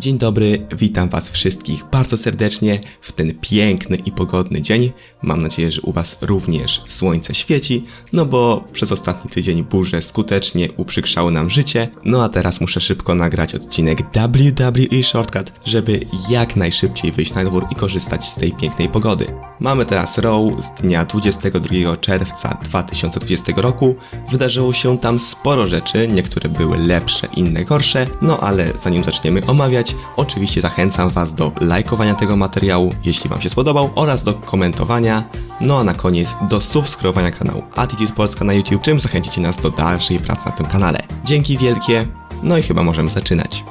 Dzień dobry, witam Was wszystkich bardzo serdecznie w ten piękny i pogodny dzień. Mam nadzieję, że u Was również słońce świeci, no bo przez ostatni tydzień burze skutecznie uprzykrzały nam życie. No a teraz muszę szybko nagrać odcinek WWE Shortcut, żeby jak najszybciej wyjść na dwór i korzystać z tej pięknej pogody. Mamy teraz Raw z dnia 22 czerwca 2020 roku. Wydarzyło się tam sporo rzeczy, niektóre były lepsze, inne gorsze, no ale zanim zaczniemy omawiać, oczywiście zachęcam Was do lajkowania tego materiału, jeśli Wam się spodobał, oraz do komentowania, no a na koniec do subskrybowania kanału Attitude Polska na YouTube, czym zachęcicie nas do dalszej pracy na tym kanale. Dzięki wielkie, no i chyba możemy zaczynać.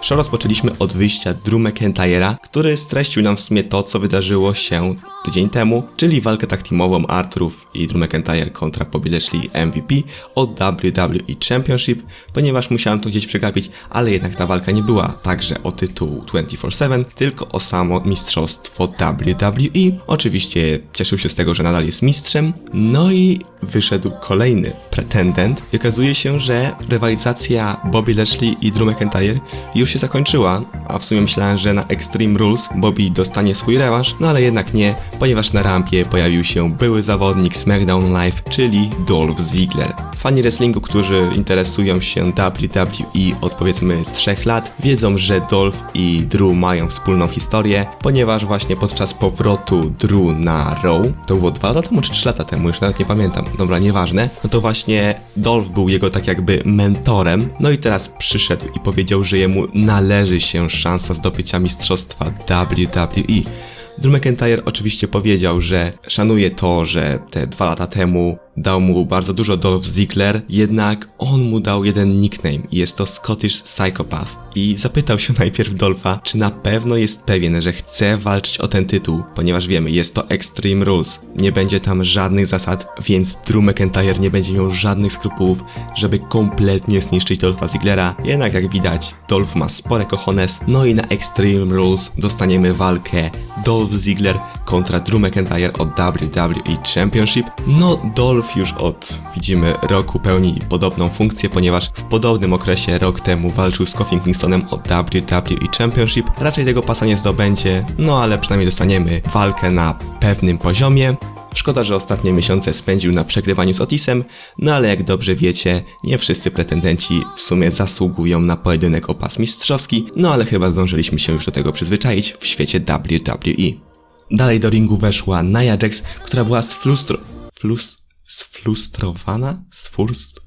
Show rozpoczęliśmy od wyjścia Drew McIntyre'a, który streścił nam w sumie to, co wydarzyło się tydzień temu, czyli walkę tak teamową Arturów i Drew McIntyre kontra Lashley MVP o WWE Championship, ponieważ musiałem to gdzieś przegapić, ale jednak ta walka nie była także o tytuł 24-7, tylko o samo mistrzostwo WWE. Oczywiście cieszył się z tego, że nadal jest mistrzem, no i wyszedł kolejny pretendent i okazuje się, że rywalizacja Bobby Lashley i Drew McIntyre już się zakończyła, a w sumie myślałem, że na Extreme Rules Bobby dostanie swój rewanż, no ale jednak nie, ponieważ na rampie pojawił się były zawodnik SmackDown Live, czyli Dolph Ziggler. Fani wrestlingu, którzy interesują się WWE od powiedzmy 3 lat, wiedzą, że Dolph i Drew mają wspólną historię, ponieważ właśnie podczas powrotu Drew na Raw, to było 2 lata temu czy 3 lata temu, już nawet nie pamiętam, dobra, nieważne, no to właśnie Dolph był jego tak jakby mentorem, no i teraz przyszedł i powiedział, że jemu należy się szansa zdobycia mistrzostwa WWE. Drew McIntyre oczywiście powiedział, że szanuje to, że te dwa lata temu dał mu bardzo dużo Dolph Ziggler, jednak on mu dał jeden nickname i jest to Scottish Psychopath. I zapytał się najpierw Dolpha, czy na pewno jest pewien, że chce walczyć o ten tytuł, ponieważ wiemy, jest to Extreme Rules. Nie będzie tam żadnych zasad, więc Drew McIntyre nie będzie miał żadnych skrupułów, żeby kompletnie zniszczyć Dolpha Ziglera. Jednak jak widać, Dolph ma spore cojones, no i na Extreme Rules dostaniemy walkę Dolph Ziggler kontra Drew McIntyre o WWE Championship. No, Dolph już od, widzimy, roku pełni podobną funkcję, ponieważ w podobnym okresie rok temu walczył z Kofi Kingstonem o WWE Championship. Raczej tego pasa nie zdobędzie, no ale przynajmniej dostaniemy walkę na pewnym poziomie. Szkoda, że ostatnie miesiące spędził na przegrywaniu z Otisem, no ale jak dobrze wiecie, nie wszyscy pretendenci w sumie zasługują na pojedynek o pas mistrzowski, no ale chyba zdążyliśmy się już do tego przyzwyczaić w świecie WWE. Dalej do ringu weszła Nia Jax, która była sflustro... Flus... sflustrowana? Sfurst...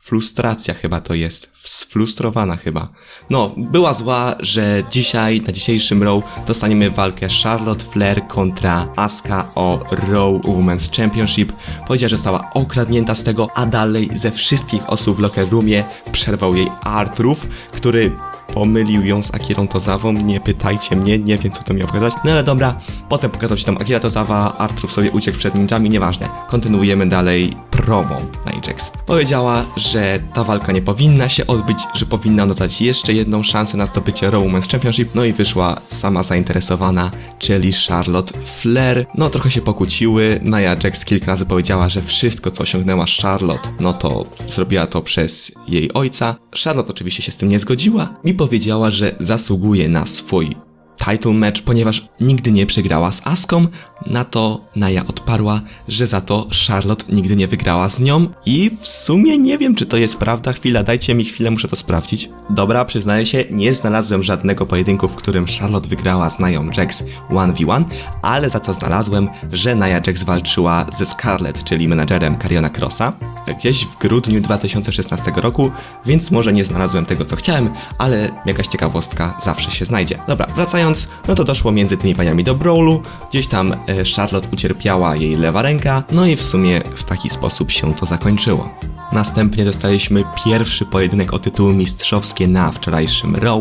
Frustracja chyba to jest. Sfrustrowana chyba. No, była zła, że dzisiaj, na dzisiejszym Raw, dostaniemy walkę Charlotte Flair kontra Asuka o Raw Women's Championship. Powiedziała, że została okradnięta z tego, a dalej ze wszystkich osób w locker roomie przerwał jej Artrów, który pomylił ją z Akirą Tozawą, nie pytajcie mnie, nie wiem co to miało pokazać. No ale dobra, potem pokazał się tam Akira Tozawa, Artrów sobie uciekł przed ninjami, nieważne. Kontynuujemy dalej promą Nijax. Powiedziała, że ta walka nie powinna się odbyć, że powinna dodać jeszcze jedną szansę na zdobycie Raw Women's Championship, no i wyszła sama zainteresowana, czyli Charlotte Flair. No trochę się pokłóciły, Nia kilka razy powiedziała, że wszystko co osiągnęła Charlotte, no to zrobiła to przez jej ojca. Charlotte oczywiście się z tym nie zgodziła i powiedziała, że zasługuje na swój title match, ponieważ nigdy nie przegrała z Aską. Na to Naya odparła, że za to Charlotte nigdy nie wygrała z nią i w sumie nie wiem, czy to jest prawda. Chwila, dajcie mi chwilę, muszę to sprawdzić. Dobra, przyznaję się, nie znalazłem żadnego pojedynku, w którym Charlotte wygrała z Nią Jax 1v1, ale za to znalazłem, że Nia Jax walczyła ze Scarlett, czyli menadżerem Cariona Crossa, gdzieś w grudniu 2016 roku, więc może nie znalazłem tego, co chciałem, ale jakaś ciekawostka zawsze się znajdzie. Dobra, wracając, no to doszło między tymi paniami do brawlu, gdzieś tam e, Charlotte ucierpiała jej lewa ręka, no i w sumie w taki sposób się to zakończyło. Następnie dostaliśmy pierwszy pojedynek o tytuły mistrzowskie na wczorajszym Raw,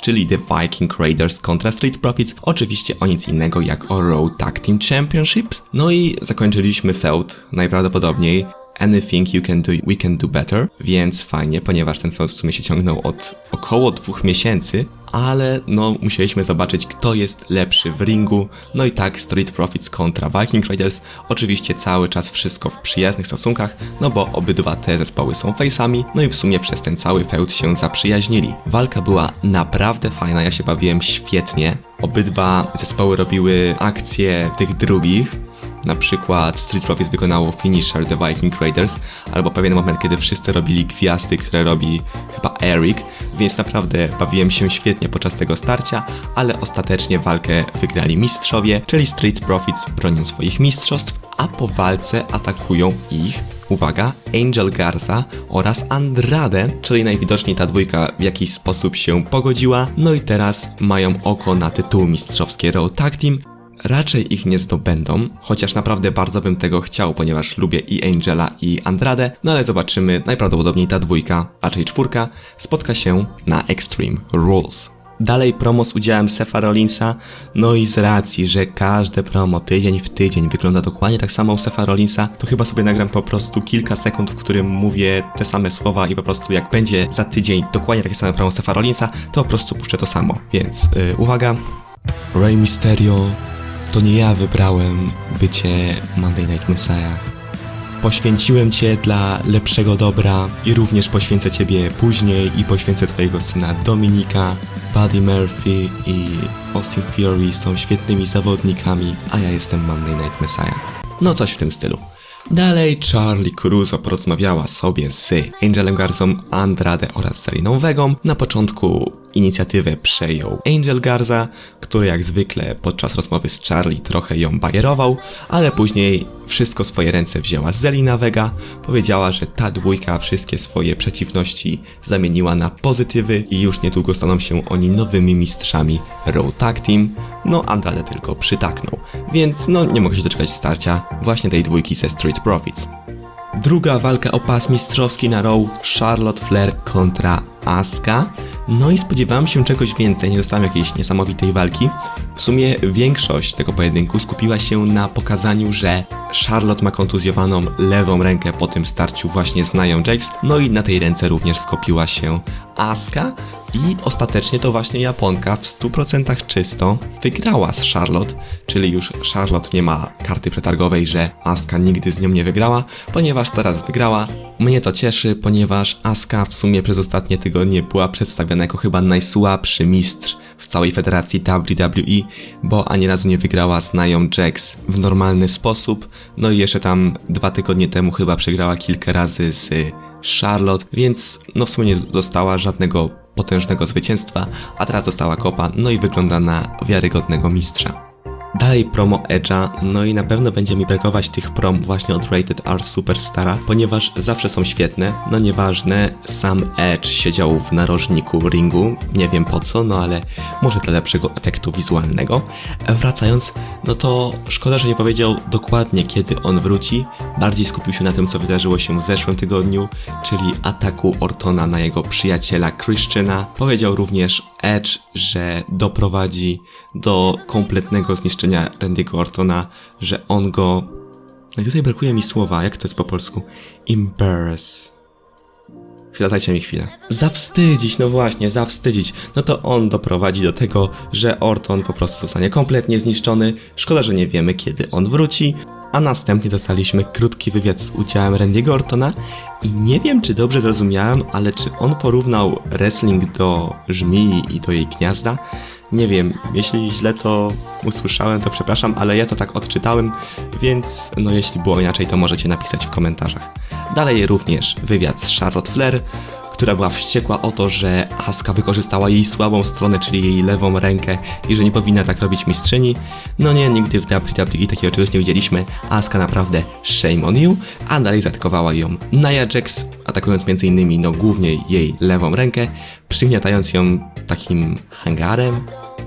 czyli The Viking Raiders kontra Street Profits, oczywiście o nic innego jak o Raw Tag Team Championships. No i zakończyliśmy feud najprawdopodobniej. Anything you can do, we can do better, więc fajnie, ponieważ ten feud w sumie się ciągnął od około dwóch miesięcy, ale no musieliśmy zobaczyć kto jest lepszy w ringu. No i tak Street Profits kontra Viking Raiders. Oczywiście cały czas wszystko w przyjaznych stosunkach, no bo obydwa te zespoły są face'ami, no i w sumie przez ten cały feud się zaprzyjaźnili. Walka była naprawdę fajna, ja się bawiłem świetnie. Obydwa zespoły robiły akcje tych drugich, na przykład Street Profits wykonało finisher The Viking Raiders, albo pewien moment, kiedy wszyscy robili gwiazdy, które robi chyba Eric, więc naprawdę bawiłem się świetnie podczas tego starcia, ale ostatecznie walkę wygrali mistrzowie, czyli Street Profits bronią swoich mistrzostw, a po walce atakują ich uwaga, Angel Garza oraz Andrade, czyli najwidoczniej ta dwójka w jakiś sposób się pogodziła, no i teraz mają oko na tytuł mistrzowskie Raw Tag Team, Raczej ich nie zdobędą, chociaż naprawdę bardzo bym tego chciał, ponieważ lubię i Angela i Andrade, no ale zobaczymy, najprawdopodobniej ta dwójka, raczej czwórka, spotka się na Extreme Rules. Dalej promo z udziałem Sefa Rollinsa, no i z racji, że każde promo tydzień w tydzień wygląda dokładnie tak samo u Sefa Rollinsa, to chyba sobie nagram po prostu kilka sekund, w którym mówię te same słowa i po prostu jak będzie za tydzień dokładnie takie same promo Sefa Rollinsa, to po prostu puszczę to samo. Więc yy, uwaga, Rey Mysterio, to nie ja wybrałem bycie Monday Night Messiah. Poświęciłem Cię dla lepszego dobra i również poświęcę Ciebie później i poświęcę Twojego syna Dominika. Buddy Murphy i Austin Fury są świetnymi zawodnikami, a ja jestem Monday Night Messiah. No coś w tym stylu. Dalej Charlie Cruzo porozmawiała sobie z Angelem Garzą, Andrade oraz Zeliną Vegą. Na początku inicjatywę przejął Angel Garza, który jak zwykle podczas rozmowy z Charlie trochę ją bajerował, ale później wszystko swoje ręce wzięła Zelina Vega. Powiedziała, że ta dwójka wszystkie swoje przeciwności zamieniła na pozytywy i już niedługo staną się oni nowymi mistrzami Raw Tag Team. No Andrade tylko przytaknął, więc no nie mogę się doczekać starcia właśnie tej dwójki ze Street Profits. Druga walka o pas mistrzowski na Raw Charlotte Flair kontra Asuka. No i spodziewałem się czegoś więcej, nie dostałem jakiejś niesamowitej walki. W sumie większość tego pojedynku skupiła się na pokazaniu, że Charlotte ma kontuzjowaną lewą rękę po tym starciu właśnie z Nia Jax, no i na tej ręce również skopiła się Asuka i ostatecznie to właśnie Japonka w 100% czysto wygrała z Charlotte, czyli już Charlotte nie ma karty przetargowej, że Asuka nigdy z nią nie wygrała, ponieważ teraz wygrała. Mnie to cieszy, ponieważ Asuka w sumie przez ostatnie tygodnie była przedstawiona jako chyba najsłabszy mistrz w całej federacji WWE, bo ani razu nie wygrała z Nią Jax w normalny sposób. No i jeszcze tam dwa tygodnie temu chyba przegrała kilka razy z Charlotte, więc no w sumie nie dostała żadnego potężnego zwycięstwa, a teraz dostała kopa, no i wygląda na wiarygodnego mistrza. Dalej promo Edge'a, no i na pewno będzie mi brakować tych prom właśnie od Rated R Superstara, ponieważ zawsze są świetne, no nieważne, sam Edge siedział w narożniku ringu, nie wiem po co, no ale może dla lepszego efektu wizualnego. Wracając, no to szkoda, że nie powiedział dokładnie kiedy on wróci, bardziej skupił się na tym co wydarzyło się w zeszłym tygodniu, czyli ataku Ortona na jego przyjaciela Christiana. Powiedział również Edge, że doprowadzi do kompletnego zniszczenia Randy'ego Ortona, że on go... No i tutaj brakuje mi słowa, jak to jest po polsku? Embarrass. Chwila, dajcie mi chwilę. Zawstydzić, no właśnie, zawstydzić. No to on doprowadzi do tego, że Orton po prostu zostanie kompletnie zniszczony. Szkoda, że nie wiemy, kiedy on wróci. A następnie dostaliśmy krótki wywiad z udziałem Randy'ego Ortona i nie wiem, czy dobrze zrozumiałem, ale czy on porównał wrestling do żmii i do jej gniazda? Nie wiem, jeśli źle to usłyszałem, to przepraszam, ale ja to tak odczytałem, więc no jeśli było inaczej, to możecie napisać w komentarzach. Dalej również wywiad z Charlotte Flair, która była wściekła o to, że Asuka wykorzystała jej słabą stronę, czyli jej lewą rękę i że nie powinna tak robić mistrzyni. No nie, nigdy w WWE takiego czegoś nie widzieliśmy. Asuka naprawdę shame on you, a dalej zaatakowała ją Nia Jax, atakując m.in. no głównie jej lewą rękę, przygniatając ją takim hangarem,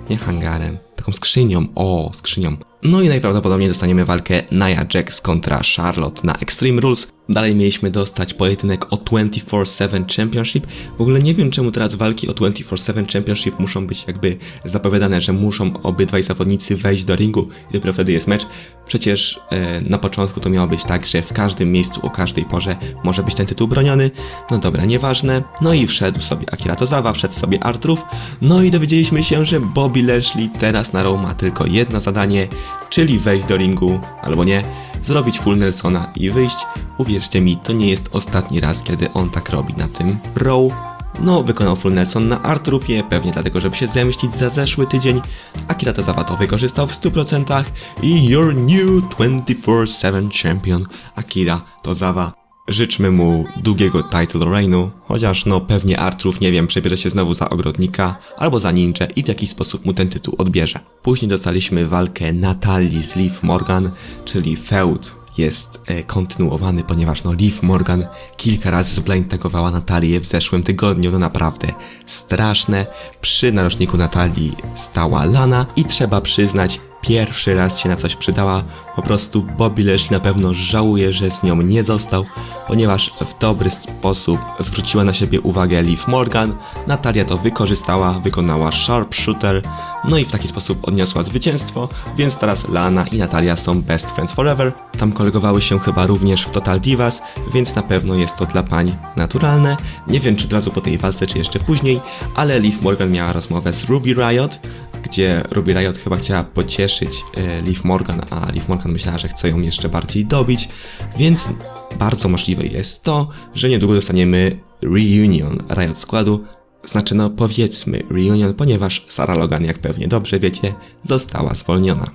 nie hangarem, taką skrzynią, o, skrzynią. No i najprawdopodobniej dostaniemy walkę Nia Jax kontra Charlotte na Extreme Rules. Dalej mieliśmy dostać pojedynek o 24-7 Championship. W ogóle nie wiem czemu teraz walki o 24-7 Championship muszą być jakby zapowiadane, że muszą obydwaj zawodnicy wejść do ringu dopiero wtedy jest mecz. Przecież e, na początku to miało być tak, że w każdym miejscu o każdej porze może być ten tytuł broniony. No dobra, nieważne. No i wszedł sobie Akira Tozawa, wszedł sobie Artrów. No i dowiedzieliśmy się, że Bobby Lashley teraz na ma tylko jedno zadanie, czyli wejść do ringu, albo nie, zrobić full Nelsona i wyjść. Uwierzcie mi, to nie jest ostatni raz, kiedy on tak robi na tym Raw. No, wykonał full Nelson na Arturufie, pewnie dlatego, żeby się zemścić za zeszły tydzień. Akira Tozawa to wykorzystał w 100% i your new 24-7 champion Akira Tozawa. Życzmy mu długiego title reignu, chociaż no pewnie Artrów, nie wiem, przebierze się znowu za ogrodnika albo za ninja i w jakiś sposób mu ten tytuł odbierze. Później dostaliśmy walkę Natalii z Liv Morgan, czyli feud jest e, kontynuowany, ponieważ no Liv Morgan kilka razy zblind tagowała Natalię w zeszłym tygodniu, no naprawdę straszne. Przy narożniku Natalii stała Lana i trzeba przyznać, pierwszy raz się na coś przydała. Po prostu Bobby Lashley na pewno żałuje, że z nią nie został, ponieważ w dobry sposób zwróciła na siebie uwagę Liv Morgan. Natalia to wykorzystała, wykonała sharpshooter, no i w taki sposób odniosła zwycięstwo, więc teraz Lana i Natalia są best friends forever. Tam kolegowały się chyba również w Total Divas, więc na pewno jest to dla pań naturalne. Nie wiem czy od razu po tej walce, czy jeszcze później, ale Liv Morgan miała rozmowę z Ruby Riot, gdzie Ruby Riot chyba chciała pocieszyć e, Liv Morgan, a Liv Morgan myślała, że chce ją jeszcze bardziej dobić, więc bardzo możliwe jest to, że niedługo dostaniemy reunion Riot Składu, znaczy no powiedzmy reunion, ponieważ Sarah Logan, jak pewnie dobrze wiecie, została zwolniona.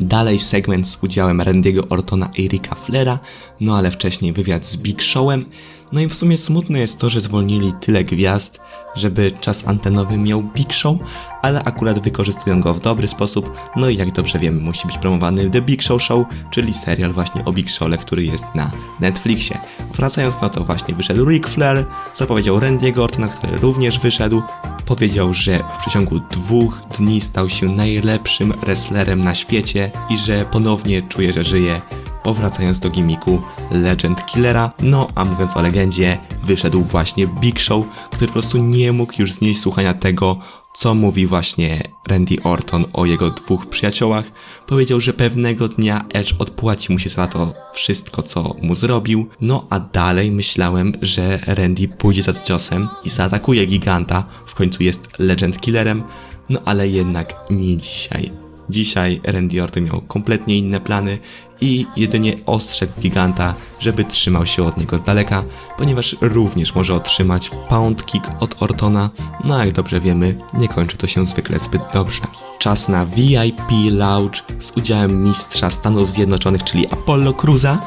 Dalej segment z udziałem Randy'ego Ortona i Ricka Flera, no ale wcześniej wywiad z Big Showem. No i w sumie smutne jest to, że zwolnili tyle gwiazd, żeby czas antenowy miał Big Show, ale akurat wykorzystują go w dobry sposób. No i jak dobrze wiemy, musi być promowany The Big Show Show, czyli serial właśnie o Big Showle, który jest na Netflixie. Wracając no to właśnie wyszedł Ric Flair, zapowiedział Randy'ego Ortona, który również wyszedł. Powiedział, że w przeciągu dwóch dni stał się najlepszym wrestlerem na świecie i że ponownie czuje, że żyje powracając do gimiku Legend Killera. No a mówiąc o legendzie, wyszedł właśnie Big Show, który po prostu nie mógł już znieść słuchania tego, co mówi właśnie Randy Orton o jego dwóch przyjaciołach. Powiedział, że pewnego dnia Edge odpłaci mu się za to wszystko, co mu zrobił. No a dalej myślałem, że Randy pójdzie za ciosem i zaatakuje giganta. W końcu jest Legend Killerem. No ale jednak nie dzisiaj. Dzisiaj Randy Orton miał kompletnie inne plany i jedynie ostrzegł giganta, żeby trzymał się od niego z daleka, ponieważ również może otrzymać pound kick od Ortona, no a jak dobrze wiemy, nie kończy to się zwykle zbyt dobrze. Czas na VIP Lounge z udziałem mistrza Stanów Zjednoczonych, czyli Apollo Cruza.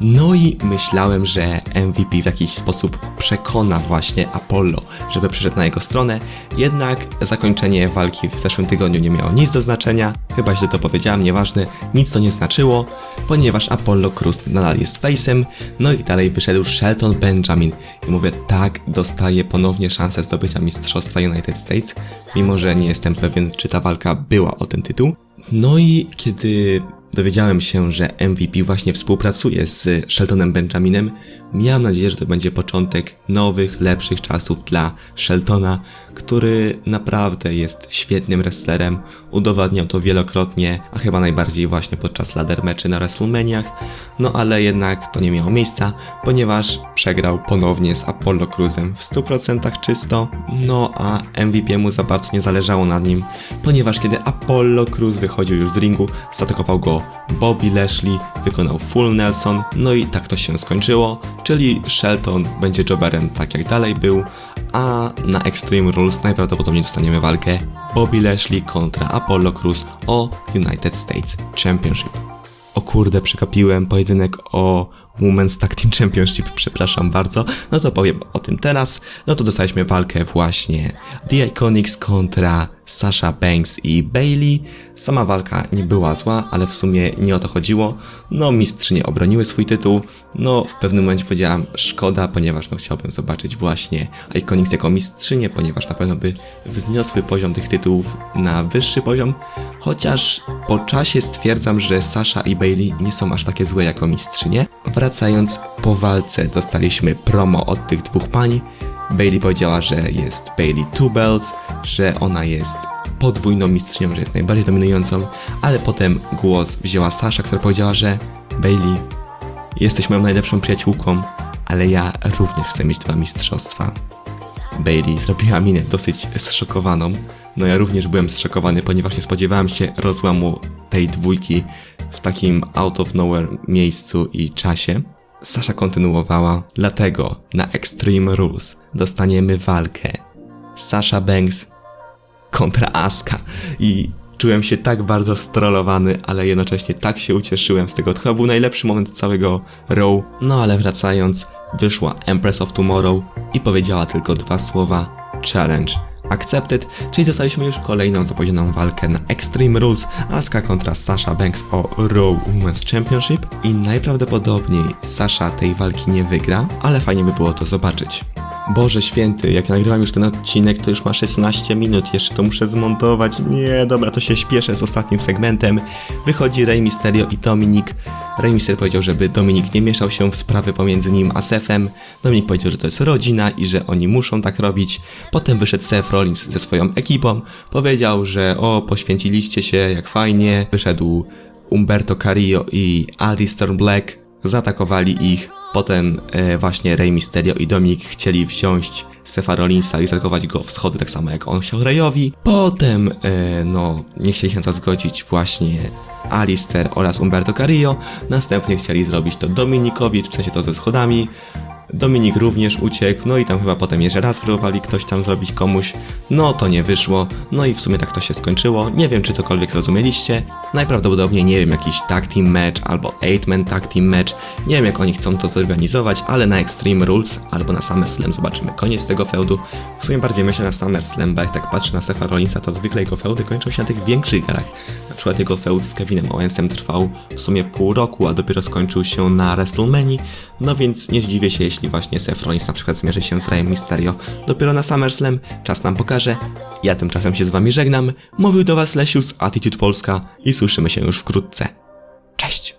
No i myślałem, że MVP w jakiś sposób przekona właśnie Apollo, żeby przeszedł na jego stronę, jednak zakończenie walki w zeszłym tygodniu nie miało nic do znaczenia, chyba źle to powiedziałem, nieważne, nic to nie znaczyło, ponieważ Apollo Cruz nadal jest face'em, no i dalej wyszedł Shelton Benjamin i mówię, tak, dostaje ponownie szansę zdobycia Mistrzostwa United States, mimo że nie jestem pewien, czy ta walka była o ten tytuł. No i kiedy dowiedziałem się, że MVP właśnie współpracuje z Sheltonem Benjaminem, miałem nadzieję, że to będzie początek nowych, lepszych czasów dla Sheltona, który naprawdę jest świetnym wrestlerem, udowadniał to wielokrotnie, a chyba najbardziej właśnie podczas ladder meczy na WrestleManiach, no ale jednak to nie miało miejsca, ponieważ przegrał ponownie z Apollo Cruzem w 100% czysto, no a MVP mu za bardzo nie zależało na nim, ponieważ kiedy Apollo Cruz wychodził już z ringu, zaatakował go Bobby Lashley, wykonał full Nelson, no i tak to się skończyło, czyli Shelton będzie jobberem tak jak dalej był, a na Extreme Rules najprawdopodobniej dostaniemy walkę Bobby Lashley kontra Apollo Cruz o United States Championship. O kurde, przekapiłem pojedynek o Women's Tag Team Championship, przepraszam bardzo. No to powiem o tym teraz. No to dostaliśmy walkę właśnie The Iconics kontra Sasha Banks i Bailey. Sama walka nie była zła, ale w sumie nie o to chodziło. No, mistrzynie obroniły swój tytuł. No, w pewnym momencie powiedziałam szkoda, ponieważ no chciałbym zobaczyć właśnie Iconics jako mistrzynię, ponieważ na pewno by wzniosły poziom tych tytułów na wyższy poziom. Chociaż po czasie stwierdzam, że Sasha i Bailey nie są aż takie złe jako mistrzynie. Wracając po walce, dostaliśmy promo od tych dwóch pań. Bailey powiedziała, że jest Bailey Two Belts, że ona jest podwójną mistrzynią, że jest najbardziej dominującą, ale potem głos wzięła Sasha, która powiedziała, że Bailey, jesteś moją najlepszą przyjaciółką, ale ja również chcę mieć dwa mistrzostwa. Bailey zrobiła minę dosyć zszokowaną. No ja również byłem zszokowany, ponieważ nie spodziewałem się rozłamu tej dwójki w takim out of nowhere miejscu i czasie. Sasha kontynuowała, dlatego na Extreme Rules dostaniemy walkę Sasha Banks kontra Aska i czułem się tak bardzo strollowany, ale jednocześnie tak się ucieszyłem z tego. To chyba był najlepszy moment całego row. No ale wracając, wyszła Empress of Tomorrow i powiedziała tylko dwa słowa challenge accepted, czyli dostaliśmy już kolejną zapowiedzianą walkę na Extreme Rules Asuka kontra Sasha Banks o Raw Women's Championship i najprawdopodobniej Sasha tej walki nie wygra, ale fajnie by było to zobaczyć. Boże święty, jak nagrywam już ten odcinek, to już ma 16 minut, jeszcze to muszę zmontować. Nie, dobra, to się śpieszę z ostatnim segmentem. Wychodzi Rey Mysterio i Dominik. Rey Mysterio powiedział, żeby Dominik nie mieszał się w sprawy pomiędzy nim a Sefem. Dominik powiedział, że to jest rodzina i że oni muszą tak robić. Potem wyszedł Seth Rollins ze swoją ekipą. Powiedział, że o, poświęciliście się, jak fajnie. Wyszedł Umberto Carrillo i Alistair Black. Zaatakowali ich. Potem e, właśnie Rey Mysterio i Dominik chcieli wziąć Sefa Rollinsa i zaatakować go w schody tak samo jak on chciał Reyowi. Potem, e, no, nie chcieli się na to zgodzić właśnie Alistair oraz Umberto Carrillo. Następnie chcieli zrobić to Dominikowi, w sensie to ze schodami. Dominik również uciekł, no i tam chyba potem jeszcze raz próbowali ktoś tam zrobić komuś, no to nie wyszło, no i w sumie tak to się skończyło. Nie wiem, czy cokolwiek zrozumieliście. Najprawdopodobniej nie wiem, jakiś tag team match albo 8-man tag team match. Nie wiem, jak oni chcą to zorganizować, ale na Extreme Rules albo na SummerSlam zobaczymy koniec tego feudu. W sumie bardziej myślę na SummerSlam, bo jak tak patrzę na Sefa Rollinsa, to zwykle jego feudy kończą się na tych większych galach. Na przykład jego feud z Kevinem Owensem trwał w sumie pół roku, a dopiero skończył się na WrestleMania. No więc nie zdziwię się, jeśli właśnie Seth Rollins na przykład zmierzy się z Reyem Mysterio dopiero na SummerSlam. Czas nam pokaże. Ja tymczasem się z wami żegnam. Mówił do was Lesiu z Attitude Polska i słyszymy się już wkrótce. Cześć!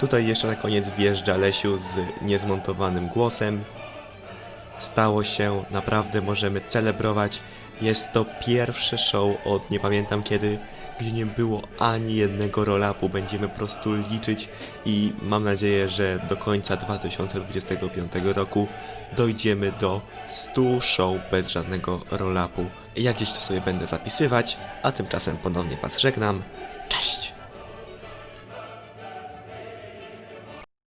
Tutaj jeszcze na koniec wjeżdża Lesiu z niezmontowanym głosem. Stało się, naprawdę możemy celebrować. Jest to pierwsze show od nie pamiętam kiedy, gdzie nie było ani jednego roll-upu. Będziemy po prostu liczyć i mam nadzieję, że do końca 2025 roku dojdziemy do 100 show bez żadnego roll-upu. Ja gdzieś to sobie będę zapisywać, a tymczasem ponownie Was żegnam.